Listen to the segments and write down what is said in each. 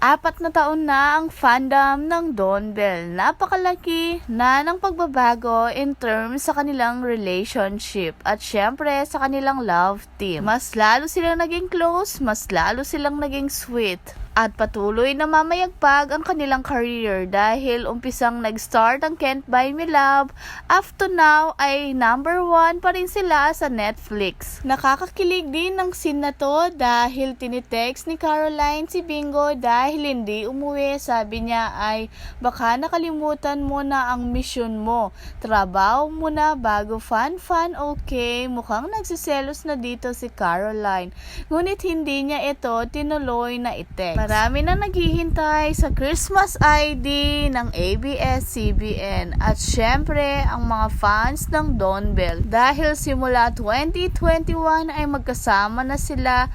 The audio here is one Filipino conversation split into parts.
Apat na taon na ang fandom ng Don Bell. Napakalaki na ng pagbabago in terms sa kanilang relationship at syempre sa kanilang love team. Mas lalo silang naging close, mas lalo silang naging sweet. At patuloy na mamayagpag ang kanilang career dahil umpisang nag-start ang Can't Buy Me Love, up to now ay number one pa rin sila sa Netflix. Nakakakilig din ang scene na to dahil tinitext ni Caroline si Bingo dahil hindi umuwi. Sabi niya ay baka nakalimutan mo na ang mission mo. Trabaho mo na bago fun-fun okay. Mukhang nagsiselos na dito si Caroline. Ngunit hindi niya ito tinuloy na i-text. Marami na naghihintay sa Christmas ID ng ABS-CBN at syempre ang mga fans ng Don Bell dahil simula 2021 ay magkasama na sila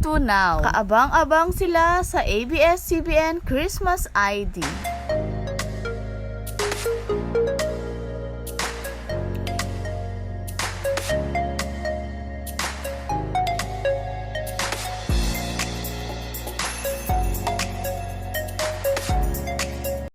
to now. Kaabang-abang sila sa ABS-CBN Christmas ID.